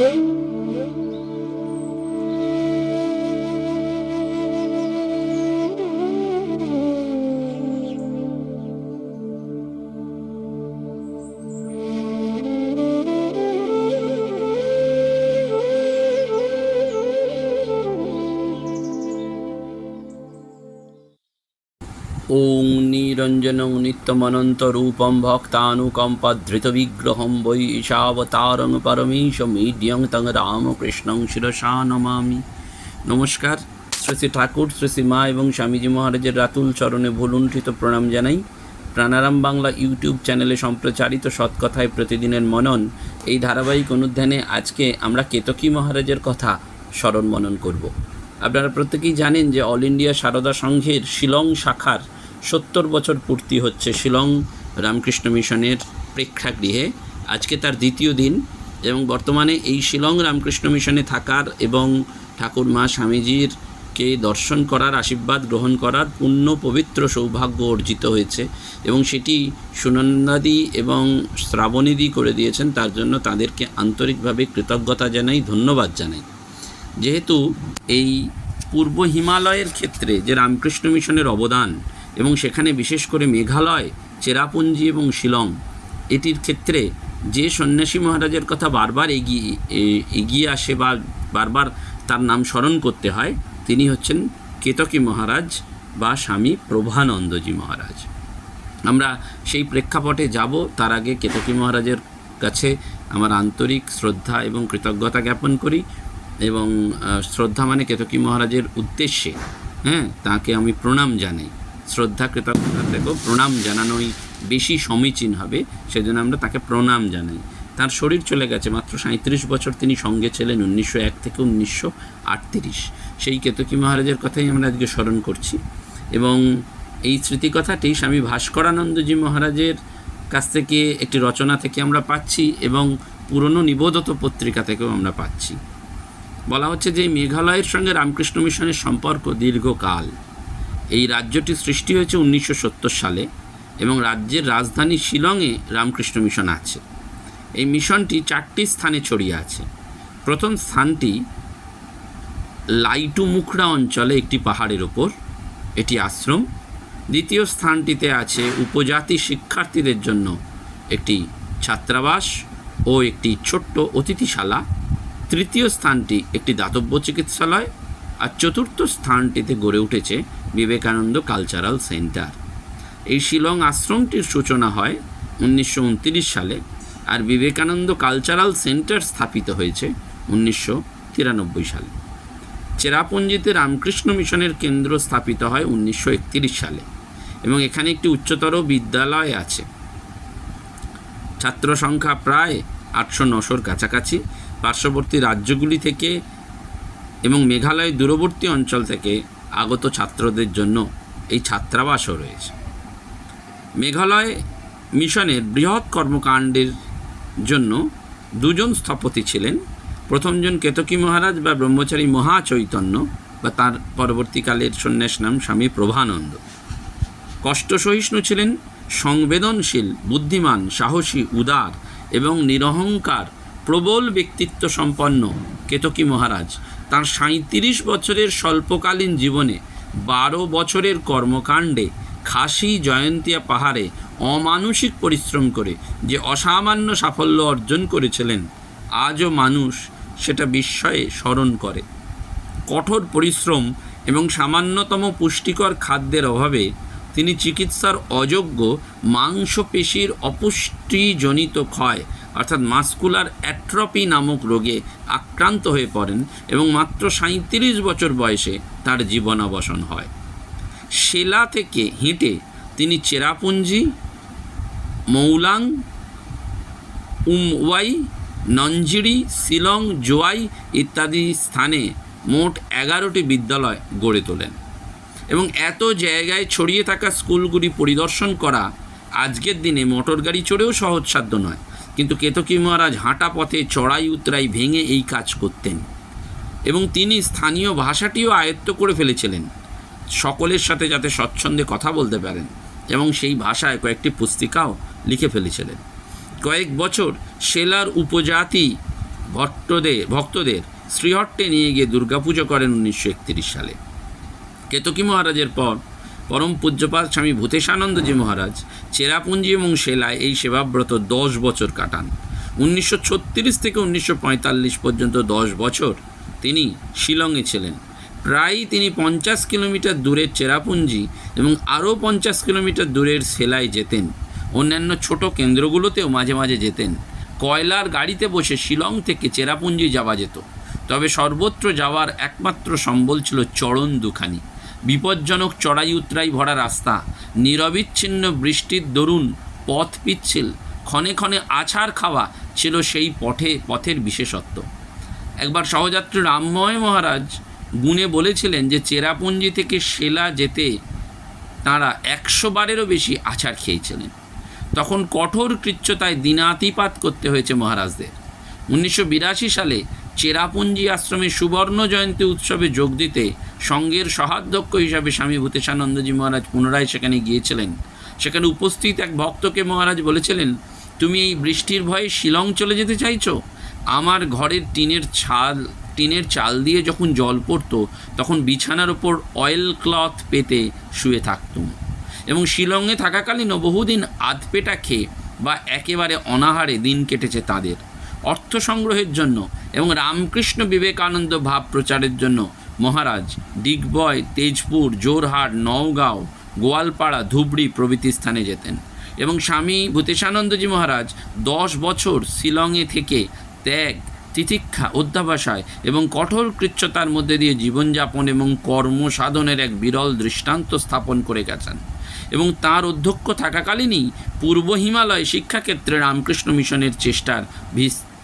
Música নিরঞ্জনং নিত্যমনন্তরূপং ভক্তানুকম্পাধৃতবিগ্রহং বৈশাবতারং Paramesh মিডিয়ং তং রামকৃষ্ণং শিরসা নমামি। নমস্কার, শ্রী শ্রী ঠাকুর, শ্রী শ্রী মা এবং স্বামীজি মহারাজের রাতুল চরণে ভুলুণ্ঠিত প্রণাম জানাই। প্রাণারাম বাংলা ইউটিউব চ্যানেলে সম্প্রচারিত সৎকথায় প্রতিদিনের মনন, এই ধারাবাহিক অনুধ্যানে আজকে আমরা কেতকী মহারাজের কথা স্মরণ মনন করব। আপনারা প্রত্যেকেই জানেন যে অল ইন্ডিয়া সারদা সংঘের শিলং শাখার সত্তর বছর পূর্তি হচ্ছে শিলং রামকৃষ্ণ মিশনের প্রেক্ষাগৃহে। আজকে তার দ্বিতীয় দিন এবং বর্তমানে এই শিলং রামকৃষ্ণ মিশনে থাকার এবং ঠাকুর মা স্বামীজির কে দর্শন করার, আশীর্বাদ গ্রহণ করার পূর্ণ পবিত্র সৌভাগ্য অর্জিত হয়েছে এবং সেটি সুনন্দাদি এবং শ্রাবণীদি করে দিয়েছেন। তার জন্য তাদেরকে আন্তরিকভাবে কৃতজ্ঞতা জানাই, ধন্যবাদ জানাই। যেহেতু এই পূর্ব হিমালয়ের ক্ষেত্রে যে রামকৃষ্ণ মিশনের অবদান এবং সেখানে বিশেষ করে মেঘালয়, চেরাপুঞ্জি এবং শিলং। এটির ক্ষেত্রে যে সন্ন্যাসী মহারাজের কথা বারবার এগিয়ে এগিয়ে আসে বা বারবার তার নাম স্মরণ করতে হয়, তিনি হচ্ছেন কেতকী মহারাজ বা স্বামী প্রভানন্দজি মহারাজ। আমরা সেই প্রেক্ষাপটে যাব, তার আগে কেতকী মহারাজের কাছে আমার আন্তরিক শ্রদ্ধা এবং কৃতজ্ঞতা জ্ঞাপন করি এবং শ্রদ্ধা মানে কেতকী মহারাজের উদ্দেশ্যে হ্যাঁ তাকে আমি প্রণাম জানাই। শ্রদ্ধা কৃতজ্ঞতা থেকেও প্রণাম জানানোই বেশি সমীচীন হবে, সেজন্য আমরা তাকে প্রণাম জানাই। তার শরীর চলে গেছে মাত্র সাঁত্রিশ বছর, তিনি সঙ্গে ছিলেন উনিশশো এক থেকে উনিশশো আটত্রিশ। সেই কেতকী মহারাজের কথাই আমরা আজকে স্মরণ করছি। এবং এই স্মৃতিকথাটি স্বামী ভাস্করানন্দজি মহারাজের কাছ থেকে একটি রচনা থেকে আমরা পাচ্ছি এবং পুরনো নিবোধত পত্রিকা থেকেও আমরা পাচ্ছি। বলা হচ্ছে যে মেঘালয়ের সঙ্গে রামকৃষ্ণ মিশনের সম্পর্ক দীর্ঘকাল। এই রাজ্যটি সৃষ্টি হয়েছে উনিশশো সত্তর সালে এবং রাজ্যের রাজধানী শিলংয়ে রামকৃষ্ণ মিশন আছে। এই মিশনটি চারটি স্থানে ছড়িয়ে আছে। প্রথম স্থানটি লাইটু মুখড়া অঞ্চলে একটি পাহাড়ের ওপর, এটি আশ্রম। দ্বিতীয় স্থানটিতে আছে উপজাতি শিক্ষার্থীদের জন্য একটি ছাত্রাবাস ও একটি ছোট্ট অতিথিশালা। তৃতীয় স্থানটি একটি দাতব্য চিকিৎসালয়। আর চতুর্থ স্থানটিতে গড়ে উঠেছে বিবেকানন্দ কালচারাল সেন্টার। এই শিলং আশ্রমটির সূচনা হয় উনিশশো সালে আর বিবেকানন্দ কালচারাল সেন্টার স্থাপিত হয়েছে উনিশশো তিরানব্বই সালে। চেরাপুঞ্জিতে রামকৃষ্ণ মিশনের কেন্দ্র স্থাপিত হয় উনিশশো একত্রিশ সালে এবং এখানে একটি উচ্চতর বিদ্যালয় আছে। ছাত্র সংখ্যা প্রায় আটশো নশোর কাছাকাছি। পার্শ্ববর্তী রাজ্যগুলি থেকে এবং মেঘালয় দূরবর্তী অঞ্চল থেকে আগত ছাত্রদের জন্য এই ছাত্রাবাসও রয়েছে। মেঘালয় মিশনের বৃহৎ কর্মকাণ্ডের জন্য দুজন স্থপতি ছিলেন। প্রথমজন কেতকী মহারাজ বা ব্রহ্মচারী মহাচৈতন্য বা তার পরবর্তীকালের সন্ন্যাস নাম স্বামী প্রভানন্দ। কষ্ট সহিষ্ণু ছিলেন, সংবেদনশীল, বুদ্ধিমান, সাহসী, উদার এবং নিরহংকার, প্রবল ব্যক্তিত্ব সম্পন্ন কেতকী মহারাজ। তার সাঁত্রিশ বছরের স্বল্পকালীন জীবনে বারো বছরের কর্মকাণ্ডে খাসি জয়ন্তিয়া পাহাড়ে অমানুষিক পরিশ্রম করে যে অসামান্য সাফল্য অর্জন করেছিলেন, আজও মানুষ সেটা বিস্ময়ে স্মরণ করে। কঠোর পরিশ্রম এবং সামান্যতম পুষ্টিকর খাদ্যের অভাবে তিনি চিকিৎসার অযোগ্য মাংসপেশির অপুষ্টিজনিত ক্ষয় অর্থাৎ মাস্কুলার অ্যাট্রপি নামক রোগে আক্রান্ত হয়ে পড়েন এবং মাত্র সাঁত্রিশ বছর বয়সে তার জীবনাবসান হয়। সেলা থেকে হেঁটে তিনি চেরাপুঞ্জি, মৌলাং, উমওয়াই নঞ্জিরি শিলং, জোয়াই ইত্যাদি স্থানে মোট এগারোটি বিদ্যালয় গড়ে তোলেন এবং এত জায়গায় ছড়িয়ে থাকা স্কুলগুলি পরিদর্শন করা আজকের দিনে মোটর গাড়ি চড়েও সহজসাধ্য নয়। কিন্তু কেতকী মহারাজ হাঁটা পথে চড়াই উতরাই ভেঙে এই কাজ করতেন এবং তিনি স্থানীয় ভাষাটিও আয়ত্ত করে ফেলেছিলেন, সকলের সাথে যাতে স্বচ্ছন্দে কথা বলতে পারেন এবং সেই ভাষায় কয়েকটি পুস্তিকাও লিখে ফেলেছিলেন। কয়েক বছর সেলার উপজাতি ভট্টদের ভক্তদের শ্রীহট্টে নিয়ে গিয়ে দুর্গাপুজো করেন উনিশশো একত্রিশ সালে। কেতকী মহারাজের পর পরম পূজ্যপাল স্বামী ভূতেশানন্দজি মহারাজ, চেরাপুঞ্জি এবং সেলায় এই সেবাব্রত দশ বছর কাটান। উনিশশো ছত্রিশ থেকে উনিশশো পঁয়তাল্লিশ পর্যন্ত দশ বছর তিনি শিলংয়ে ছিলেন। প্রায় তিনি পঞ্চাশ কিলোমিটার দূরের চেরাপুঞ্জি এবং আরও পঞ্চাশ কিলোমিটার দূরের সেলায় যেতেন। অন্যান্য ছোট কেন্দ্রগুলোতেও মাঝে মাঝে যেতেন। কয়লার গাড়িতে বসে শিলং থেকে চেরাপুঞ্জি যাওয়া যেত। তবে সর্বত্র যাওয়ার একমাত্র সম্বল ছিল চরণ দুখানি। বিপজ্জনক চড়াই উতরাই ভরা রাস্তা। নিরবিচ্ছিন্ন বৃষ্টির দরুন পথ পিচ্ছিল। ক্ষণে ক্ষণে আছাড় খাওয়া ছিল সেই পথে, পথের বিশেষত্ব। একবার সহযাত্রী রামময় মহারাজ গুণে বলেছিলেন যে, চেরাপুঞ্জি থেকে সেলা যেতে তাঁরা একশো বারেরও বেশি আছাড় খেয়েছিলেন। তখন কঠোর কৃচ্ছতায় দিনাতিপাত করতে হয়েছে মহারাজদের। উনিশশো বিরাশি সালে চেরাপুঞ্জি আশ্রমে সুবর্ণ জয়ন্তী উৎসবে যোগ দিতে সঙ্গের সহাধ্যক্ষ হিসাবে স্বামী ভূতেশানন্দজি মহারাজ পুনরায় সেখানে গিয়েছিলেন। সেখানে উপস্থিত এক ভক্তকে মহারাজ বলেছিলেন, তুমি এই বৃষ্টির ভয়ে শিলং চলে যেতে চাইছো? আমার ঘরের টিনের ছাল, টিনের চাল দিয়ে যখন জল পড়তো, তখন বিছানার ওপর অয়েল ক্লথ পেতে শুয়ে থাকতুম। এবং শিলংয়ে থাকাকালীনও বহুদিন আধপেটা খেয়ে বা একেবারে অনাহারে দিন কেটেছে তাদের। অর্থ সংগ্রহের জন্য এবং রামকৃষ্ণ বিবেকানন্দ ভাব প্রচারের জন্য মহারাজ ডিগবয় তেজপুর, জোরহাট, নওগাঁও, গোয়ালপাড়া, ধুবড়ি প্রভৃতি স্থানে যেতেন এবং স্বামী ভূতেশানন্দজি মহারাজ দশ বছর শিলংয়ে থেকে ত্যাগ, তিতিক্ষা, অধ্যাবসায় এবং কঠোর কৃচ্ছতার মধ্যে দিয়ে জীবনযাপন এবং কর্ম সাধনের এক বিরল দৃষ্টান্ত স্থাপন করে গেছেন এবং তার অধ্যক্ষ থাকাকালীনই পূর্ব হিমালয় শিক্ষাক্ষেত্রে রামকৃষ্ণ মিশনের চেষ্টার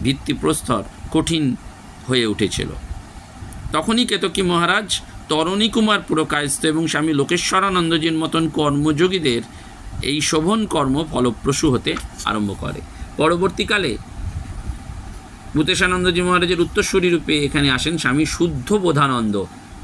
ভিত্তিপ্রস্তর কঠিন হয়ে উঠেছিল। তখনই কেতকী মহারাজ তরণী কুমার পুরকায়স্থ এবং স্বামী লোকেশ্বরানন্দজির মতন কর্মযোগীদের এই শোভন কর্ম ফলপ্রসূ হতে আরম্ভ করে। পরবর্তীকালে ভূতেশানন্দজি মহারাজের উত্তরস্বরী রূপে এখানে আসেন স্বামী শুদ্ধ বোধানন্দ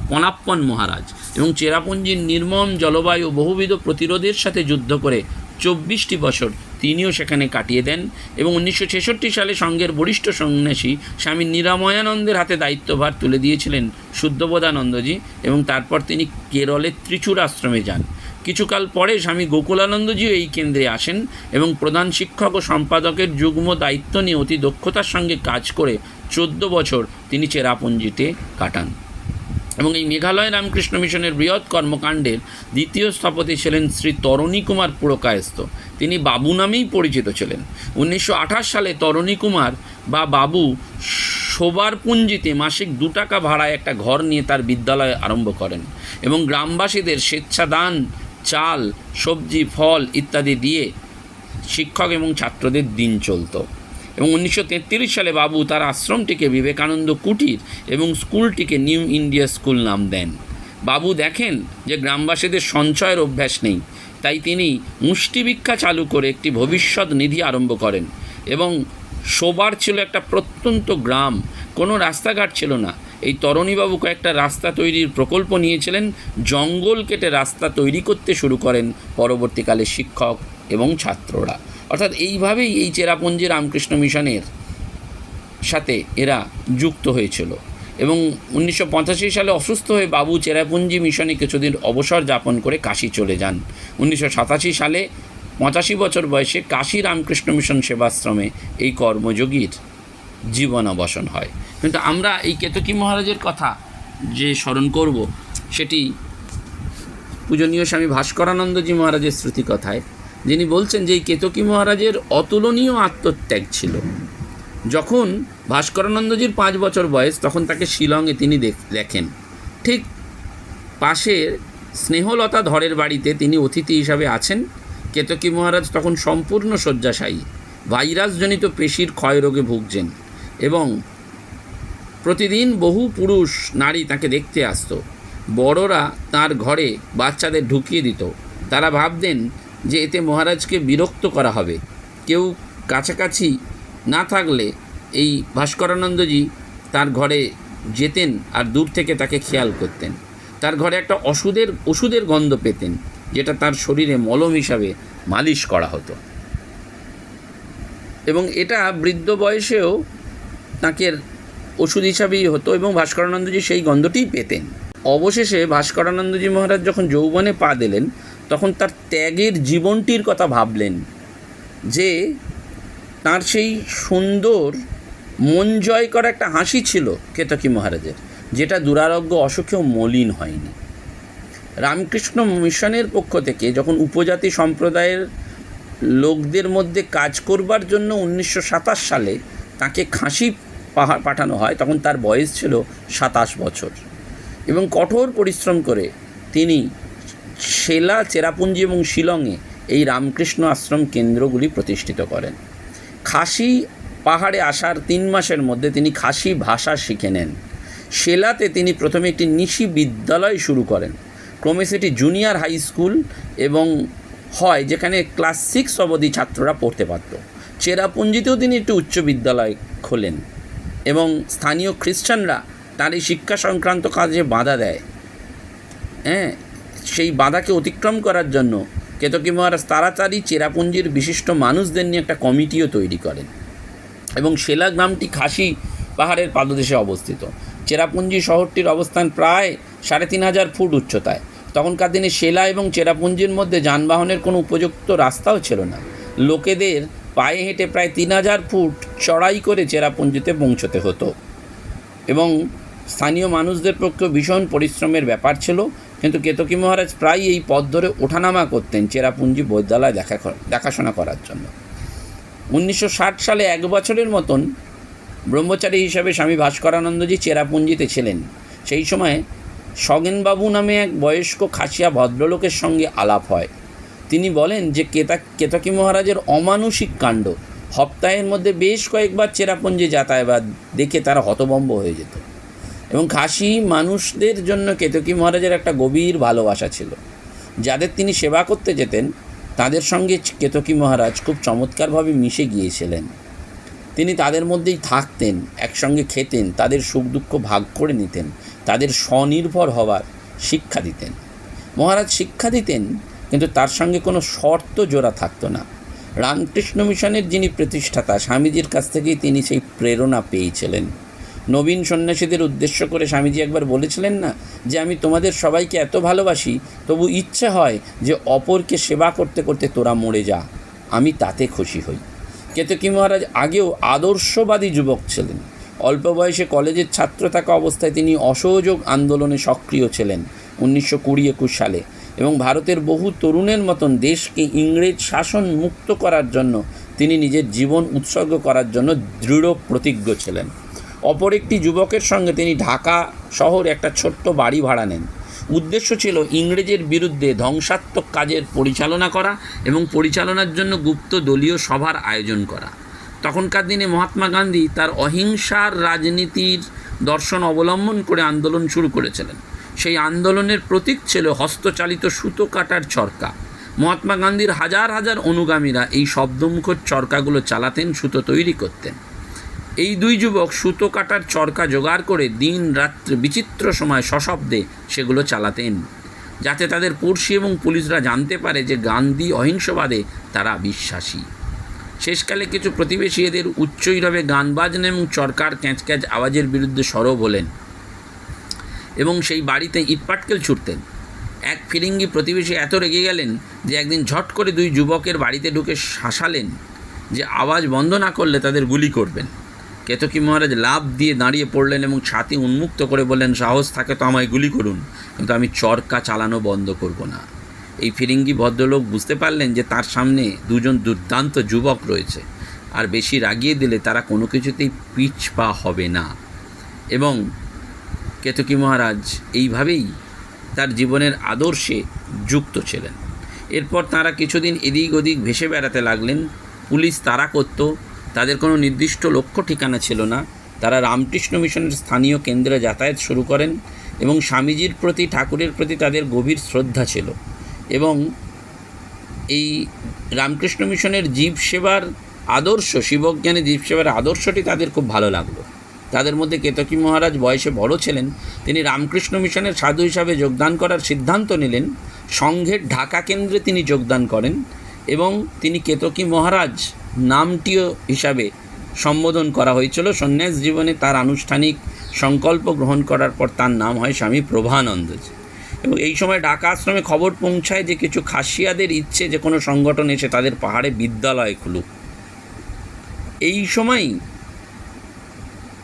পনাপ্পন মহারাজ এবং চেরাপুঞ্জির নির্মম জলবায়ু বহুবিধ প্রতিরোধের সাথে যুদ্ধ করে চব্বিশটি বছর তিনিও সেখানে কাটিয়ে দেন এবং উনিশশো ছেষট্টি সালে সঙ্গের বরিষ্ঠ সন্ন্যাসী স্বামী নিরাময়ানন্দের হাতে দায়িত্বভার তুলে দিয়েছিলেন শুদ্ধবোধানন্দজি এবং তারপর তিনি কেরলের ত্রিচুর আশ্রমে যান। কিছুকাল পরে স্বামী গোকুলানন্দজিও এই কেন্দ্রে আসেন এবং প্রধান শিক্ষক ও সম্পাদকের যুগ্ম দায়িত্ব নিয়ে অতি দক্ষতার সঙ্গে কাজ করে চোদ্দ বছর তিনি চেরাপুঞ্জিতে কাটান। এবং এই মেঘালয় রামকৃষ্ণ মিশনের বৃহৎ কর্মকাণ্ডের দ্বিতীয় স্থপতি ছিলেন শ্রী তরণী কুমার পুরকায়স্থ। তিনি বাবু নামেই পরিচিত ছিলেন। উনিশশো আঠাশ সালে তরণী কুমার বা বাবু শোবার পুঞ্জিতে মাসিক দু টাকা ভাড়ায় একটা ঘর নিয়ে তার বিদ্যালয় আরম্ভ করেন এবং গ্রামবাসীদের স্বেচ্ছাদান, চাল, সবজি, ফল ইত্যাদি দিয়ে শিক্ষক এবং ছাত্রদের দিন চলত। এবং উনিশশো তেত্রিশ সালে বাবু তার আশ্রমটিকে বিবেকানন্দ কুটির এবং স্কুলটিকে নিউ ইন্ডিয়া স্কুল নাম দেন। বাবু দেখেন যে গ্রামবাসীদের সঞ্চয়ের অভ্যাস নেই, তাই তিনি মুষ্টিভিক্ষা চালু করে একটি ভবিষ্যৎ নিধি আরম্ভ করেন এবং শোবার ছিল একটা প্রত্যন্ত গ্রাম, কোনো রাস্তাঘাট ছিল না। এই তরণীবাবু কয়েকটা রাস্তা তৈরির প্রকল্প নিয়েছিলেন, জঙ্গল কেটে রাস্তা তৈরি করতে শুরু করেন পরবর্তীকালে শিক্ষক এবং ছাত্ররা। অর্থাৎ এইভাবেই এই চেরাপুঞ্জি রামকৃষ্ণ মিশনের সাথে এরা যুক্ত হয়েছিল। এবং উনিশশো পঁচাশি সালে অসুস্থ হয়ে বাবু চেরাপুঞ্জি মিশনে কিছুদিন অবসর যাপন করে কাশি চলে যান। উনিশশো সাতাশি সালে পঁচাশি বছর বয়সে কাশী রামকৃষ্ণ মিশন সেবাশ্রমে এই কর্মযোগীর জীবন অবসান হয়। কিন্তু আমরা এই কেতকী মহারাজের কথা যে স্মরণ করব, সেটি পূজনীয় স্বামী ভাস্করানন্দজি মহারাজের স্মৃতিকথায় যিনি বলছেন যে এই কেতকী মহারাজের অতুলনীয় আত্মত্যাগ ছিল। যখন ভাস্করানন্দজির পাঁচ বছর বয়স, তখন তাকে শিলংয়ে তিনি দেখ- দেখেন। ঠিক পাশের স্নেহলতা ধরের বাড়িতে তিনি অতিথি হিসাবে আছেন। কেতকী মহারাজ তখন সম্পূর্ণ শয্যাশায়ী, ভাইরাসজনিত পেশির ক্ষয়রোগে ভুগছেন এবং প্রতিদিন বহু পুরুষ, নারী তাকে দেখতে আসতো। বড়রা তার ঘরে বাচ্চাদের ঢুকিয়ে দিত। তারা ভাবতেন যে এতে মহারাজকে বিরক্ত করা হবে। কেউ কাছাকাছি না থাকলে এই ভাস্করানন্দজি তার ঘরে যেতেন আর দূর থেকে তাকে খেয়াল করতেন। তার ঘরে একটা ওষুধের ওষুধের গন্ধ পেতেন, যেটা তার শরীরে মলম হিসাবে মালিশ করা হতো। এবং এটা বৃদ্ধ বয়সেও তাকে ওষুধ হিসাবেই হতো এবং ভাস্করানন্দজি সেই গন্ধটিই পেতেন। অবশেষে ভাস্করানন্দজি মহারাজ যখন যৌবনে পা দিলেন তখন তার ত্যাগের জীবনটির কথা ভাবলেন যে তার সেই সুন্দর, মন জয় করা একটা হাসি ছিল কেতকী মহারাজের, যেটা দুরারোগ্য, অসুখেও মলিন হয়নি। রামকৃষ্ণ মিশনের পক্ষ থেকে যখন উপজাতি সম্প্রদায়ের লোকদের মধ্যে কাজ করবার জন্য উনিশশো সাতাশ সালে তাকে খাসি পাহাড় পাঠানো হয়, তখন তার বয়স ছিল সাতাশ বছর। এবং কঠোর পরিশ্রম করে তিনি সেলা চেরাপুঞ্জি এবং শিলংয়ে এই রামকৃষ্ণ আশ্রম কেন্দ্রগুলি প্রতিষ্ঠিত করেন। খাসি পাহাড়ে আসার তিন মাসের মধ্যে তিনি খাসি ভাষা শিখে নেন। সেলাতে তিনি প্রথমে একটি নিশি বিদ্যালয় শুরু করেন। ক্রমে সেটি জুনিয়র হাই স্কুল এবং হয়, যেখানে ক্লাস সিক্স অবধি ছাত্ররা পড়তে পারত। চেরাপুঞ্জিতেও তিনি একটি উচ্চ বিদ্যালয় খোলেন এবং স্থানীয় খ্রিস্টানরা তার এই শিক্ষা সংক্রান্ত কাজে বাধা দেয়। হ্যাঁ সেই বাধাকে অতিক্রম করার জন্য কেতকী মহারাজ তাড়াতাড়ি চেরাপুঞ্জির বিশিষ্ট মানুষদের নিয়ে একটা কমিটিও তৈরি করেন এবং সেলা গ্রামটি খাসি পাহাড়ের পাদদেশে অবস্থিত। চেরাপুঞ্জি শহরটির অবস্থান প্রায় সাড়ে তিন হাজার ফুট উচ্চতায়। তখনকার দিনে সেলা এবং চেরাপুঞ্জির মধ্যে যানবাহনের কোনো উপযুক্ত রাস্তাও ছিল না। লোকেদের পায়ে হেঁটে প্রায় তিন হাজার ফুট চড়াই করে চেরাপুঞ্জিতে পৌঁছতে হতো। এবং স্থানীয় মানুষদের পক্ষে ভীষণ পরিশ্রমের ব্যাপার ছিল। কিন্তু কেতকী মহারাজ প্রায় এই পথ ধরে ওঠানামা করতেন চেরাপুঞ্জি বৈদ্যালয় দেখা দেখাশোনা করার জন্য। উনিশশো ষাট সালে এক বছরের মতন ব্রহ্মচারী হিসাবে স্বামী ভাস্করানন্দজি চেরাপুঞ্জিতে ছিলেন। সেই সময় সগেনবাবু নামে এক বয়স্ক খাসিয়া ভদ্রলোকের সঙ্গে আলাপ হয়। তিনি বলেন যে কেতা কেতকী মহারাজের অমানুষিক কাণ্ড সপ্তাহের মধ্যে বেশ কয়েকবার চেরাপুঞ্জি যাতায়াত দেখে তারা হতবম্ব হয়ে যেত। এবং খাসি মানুষদের জন্য কেতকী মহারাজের একটা গভীর ভালোবাসা ছিল। যাদের তিনি সেবা করতে যেতেন, তাদের সঙ্গে কেতকী মহারাজ খুব চমৎকারভাবে মিশে গিয়েছিলেন। তিনি তাদের মধ্যেই থাকতেন, একসঙ্গে খেতেন, তাদের সুখ দুঃখ ভাগ করে নিতেন, তাদের স্বনির্ভর হওয়ার শিক্ষা দিতেন। মহারাজ শিক্ষা দিতেন, কিন্তু তার সঙ্গে কোনো শর্ত জোড়া থাকতো না। রামকৃষ্ণ মিশনের যিনি প্রতিষ্ঠাতা, স্বামীজির কাছ থেকেই তিনি সেই প্রেরণা পেয়েছিলেন। নবীন সন্ন্যাসীদের উদ্দেশ্য করে স্বামীজি একবার বলেছিলেন না যে আমি তোমাদের সবাইকে এত ভালোবাসি, তবু ইচ্ছে হয় যে অপরকে সেবা করতে করতে তোরা মরে যা। আমি তাতে খুশি হই। কেতকী মহারাজ আগেও আদর্শবাদী যুবক ছিলেন। অল্প বয়সে কলেজের ছাত্র থাকা অবস্থায় তিনি অসহযোগ আন্দোলনে সক্রিয় ছিলেন উনিশশো কুড়ি একুশ সালে এবং ভারতের বহু তরুণের মতন দেশকে ইংরেজ শাসন মুক্ত করার জন্য তিনি নিজের জীবন উৎসর্গ করার জন্য দৃঢ় প্রতিজ্ঞ ছিলেন। অপর একটি যুবকের সঙ্গে তিনি ঢাকা শহরে একটা ছোট্ট বাড়ি ভাড়া নেন। উদ্দেশ্য ছিল ইংরেজের বিরুদ্ধে ধ্বংসাত্মক কাজের পরিচালনা করা এবং পরিচালনার জন্য গুপ্ত দলীয় সভার আয়োজন করা। তখনকার দিনে মহাত্মা গান্ধী তার অহিংসার রাজনীতির দর্শন অবলম্বন করে আন্দোলন শুরু করেছিলেন। সেই আন্দোলনের প্রতীক ছিল হস্তচালিত সুতো কাটার চরকা। মহাত্মা গান্ধীর হাজার হাজার অনুগামীরা এই শব্দমুখর চরকাগুলো চালাতেন, সুতো তৈরি করতেন। এই দুই যুবক সুতো কাটার চরকা জোগাড় করে দিন রাত্রে বিচিত্র সময় সশব্দে সেগুলো চালাতেন, যাতে তাদের পড়শি এবং পুলিশরা জানতে পারে যে গান্ধী অহিংসবাদে তারা বিশ্বাসী। শেষকালে কিছু প্রতিবেশী এদের উচ্চৈরবে গান বাজনা এবং চরকার ক্যাঁচ ক্যাঁচ আওয়াজের বিরুদ্ধে সরব হলেন এবং সেই বাড়িতে ইটপাটকেল ছুটতেন। এক ফিরিঙ্গি প্রতিবেশী এত রেগে গেলেন যে একদিন ঝট করে দুই যুবকের বাড়িতে ঢুকে শাসালেন যে আওয়াজ বন্ধ না করলে তাদের গুলি করবেন। কেতকী মহারাজ লাভ দিয়ে দাঁড়িয়ে পড়লেন এবং ছাতি উন্মুক্ত করে বললেন, সাহস থাকে তো আমায় গুলি করুন, কিন্তু আমি চরকা চালানো বন্ধ করব না। এই ফিরিঙ্গি ভদ্রলোক বুঝতে পারলেন যে তার সামনে দুজন দুর্দান্ত যুবক রয়েছে, আর বেশি রাগিয়ে দিলে তারা কোনো কিছুতেই পিছ পা হবে না। এবং কেতকী মহারাজ এইভাবেই তার জীবনের আদর্শে যুক্ত ছিলেন। এরপর তারা কিছুদিন এদিক ওদিক ভেসে বেড়াতে লাগলেন। পুলিশ তারা করত তাদের কোনো নির্দিষ্ট লক্ষ্য ঠিকানা ছিল না। তারা রামকৃষ্ণ মিশনের স্থানীয় কেন্দ্রে যাতায়াত শুরু করেন এবং স্বামীজির প্রতি, ঠাকুরের প্রতি তাদের গভীর শ্রদ্ধা ছিল এবং এই রামকৃষ্ণ মিশনের জীব সেবার আদর্শ, শিবজ্ঞানী জীব সেবার আদর্শটি তাদের খুব ভালো লাগল। তাদের মধ্যে কেতকী মহারাজ বয়সে বড় ছিলেন, তিনি রামকৃষ্ণ মিশনের সাধু হিসাবে যোগদান করার সিদ্ধান্ত নিলেন। সংঘের ঢাকা কেন্দ্রে তিনি যোগদান করেন এবং তিনি কেতকী মহারাজ নামটিও হিসাবে সম্বোধন করা হয়েছিল। সন্ন্যাস জীবনে তার আনুষ্ঠানিক সংকল্প গ্রহণ করার পর তার নাম হয় স্বামী প্রভানন্দজি। এবং এই সময় ঢাকা আশ্রমে খবর পৌঁছায় যে কিছু খাসিয়াদের ইচ্ছে যে কোনো সংগঠন এসে তাদের পাহাড়ে বিদ্যালয় খুলুক। এই সময়ই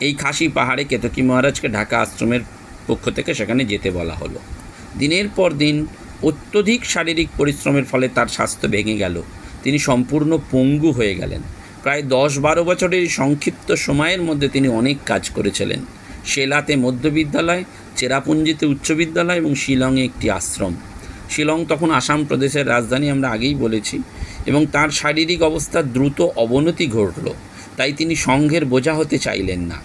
এই খাসি পাহাড়ে কেতকী মহারাজকে ঢাকা আশ্রমের পক্ষ থেকে সেখানে যেতে বলা হলো। দিনের পর দিন অত্যধিক শারীরিক পরিশ্রমের ফলে তার স্বাস্থ্য ভেঙে গেল। তিনি সম্পূর্ণ পঙ্গু হয়ে গেলেন। প্রায় দশ বারো বছরের সংক্ষিপ্ত সময়ের মধ্যে তিনি অনেক কাজ করেছিলেন। সেলাতে মধ্যবিদ্যালয় চেরাপুঞ্জিতে উচ্চ বিদ্যালয় এবং শিলংয়ে একটি আশ্রম। শিলং তখন আসাম প্রদেশের রাজধানী আমরা আগেই বলেছি এবং তার শারীরিক অবস্থার দ্রুত অবনতি ঘটল, তাই তিনি সংঘের বোঝা হতে চাইলেন না।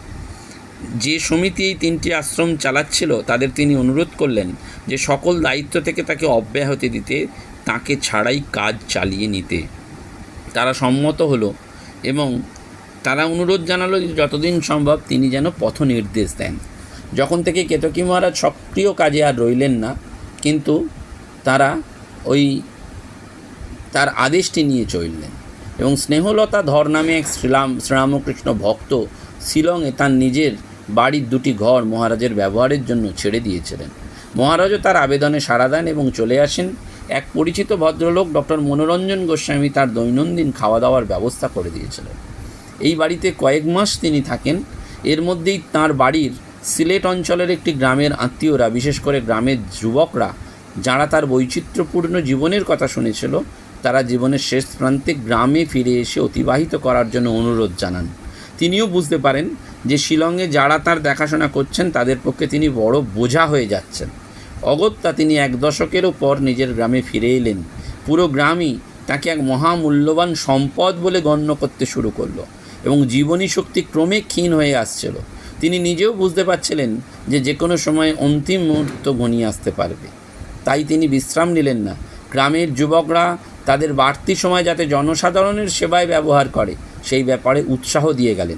যে সমিতি এই তিনটি আশ্রম চালাচ্ছিল, তাদের তিনি অনুরোধ করলেন যে সকল দায়িত্ব থেকে তাকে অব্যাহতি দিতে তাকে ছাড়াই কাজ চালিয়ে নিতে। তারা সম্মত হলো এবং তারা অনুরোধ জানালো যে যতদিন সম্ভব তিনি যেন পথ নির্দেশ দেন। যখন থেকে কেতকী মহারাজ সক্রিয় কাজে আর রইলেন না, কিন্তু তারা ওই তার আদেশটি নিয়ে চললেন এবং স্নেহলতা ধর নামে এক শ্রীরাম, শ্রীরামকৃষ্ণ ভক্ত শিলংয়ে তার নিজের বাড়ির দুটি ঘর মহারাজের ব্যবহারের জন্য ছেড়ে দিয়েছিলেন। মহারাজও তার আবেদনে সাড়া দেন এবং চলে আসেন। এক পরিচিত ভদ্রলোক ডক্টর মনোরঞ্জন গোস্বামী তার দৈনন্দিন খাওয়া দাওয়ার ব্যবস্থা করে দিয়েছিলেন। এই বাড়িতে কয়েক মাস তিনি থাকেন। এর মধ্যেই তার বাড়ির সিলেট অঞ্চলের একটি গ্রামের আত্মীয়রা, বিশেষ করে গ্রামের যুবকরা, যারা তার বৈচিত্র্যপূর্ণ জীবনের কথা শুনেছিল, তারা জীবনের শেষ প্রান্তে গ্রামে ফিরে এসে অতিবাহিত করার জন্য অনুরোধ জানান। তিনিও বুঝতে পারেন যে শিলংয়ে যারা তার দেখাশোনা করছেন, তাদের পক্ষে তিনি বড় বোঝা হয়ে যাচ্ছেন। অগত্যা তিনি এক দশকেরও পর নিজের গ্রামে ফিরে এলেন। পুরো গ্রামই তাকে এক মহামূল্যবান সম্পদ বলে গণ্য করতে শুরু করল এবং জীবনী শক্তি ক্রমে ক্ষীণ হয়ে আসছিল। তিনি নিজেও বুঝতে পারছিলেন যে যে কোনো সময় অন্তিম মুহূর্ত ঘনিয়ে আসতে পারবে। তাই তিনি বিশ্রাম নিলেন না। গ্রামের যুবকরা তাদের বাড়তি সময় যাতে জনসাধারণের সেবায় ব্যবহার করে, সেই ব্যাপারে উৎসাহ দিয়ে গেলেন।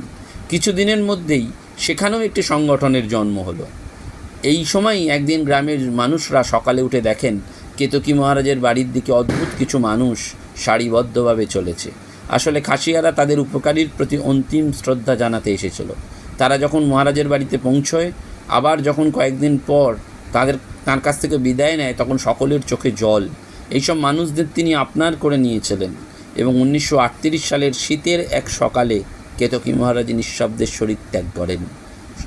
কিছুদিনের মধ্যেই সেখানেও একটি সংগঠনের জন্ম হলো। এই সময়ই একদিন গ্রামের মানুষরা সকালে উঠে দেখেন কেতকী মহারাজের বাড়ির দিকে অদ্ভুত কিছু মানুষ সারিবদ্ধভাবে চলেছে। আসলে খাসিয়ারা তাদের উপকারীর প্রতি অন্তিম শ্রদ্ধা জানাতে এসেছিল। তারা যখন মহারাজের বাড়িতে পৌঁছয়, আবার যখন কয়েকদিন পর তাদের, তার কাছ থেকে বিদায় নেয়, তখন সকলের চোখে জল। এইসব মানুষদের তিনি আপনার করে নিয়েছিলেন এবং উনিশশো আটত্রিশ সালের শীতের এক সকালে কেতকী মহারাজ নিঃশব্দের শরীর ত্যাগ করেন।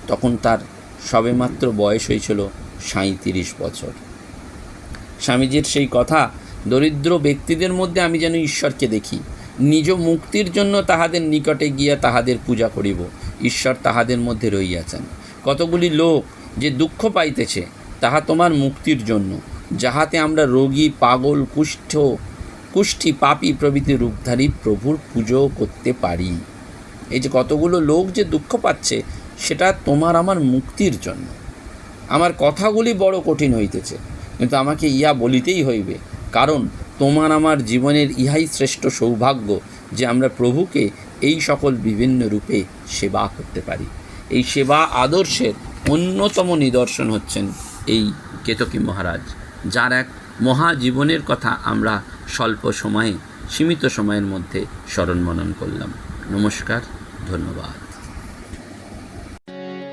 তখন তার সবেমাত্র বয়স হয়েছিল সাঁইত্রিশ বছর। স্বামীজির সেই কথা দরিদ্র ব্যক্তিদের মধ্যে আমি যেন ঈশ্বরকে দেখি। নিজ মুক্তির জন্য তাহাদের নিকটে গিয়া তাহাদের পূজা করিব। ঈশ্বর তাহাদের মধ্যে রইয়াছেন কতগুলি লোক যে দুঃখ পাইতেছে, তাহা তোমার মুক্তির জন্য, যাহাতে আমরা রোগী, পাগল, কুষ্ঠ, কুষ্ঠি, পাপী প্রভৃতি রূপধারী প্রভুর পুজো করতে পারি। এই যে কতগুলো লোক যে দুঃখ পাচ্ছে সেটা তোমার আমার মুক্তির জন্য। আমার কথাগুলি বড় কঠিন হইতেছে, কিন্তু আমাকে ইয়া বলিতেই হইবে। কারণ তোমার আমার জীবনের ইহাই শ্রেষ্ঠ সৌভাগ্য যে আমরা প্রভুকে এই সকল বিভিন্ন রূপে সেবা করতে পারি। এই সেবা আদর্শের অন্যতম নিদর্শন হচ্ছেন এই কেতকী মহারাজ, যার এক মহাজীবনের কথা আমরা স্বল্প সময়ে, সীমিত সময়ের মধ্যে স্মরণ মনন করলাম। নমস্কার, ধন্যবাদ।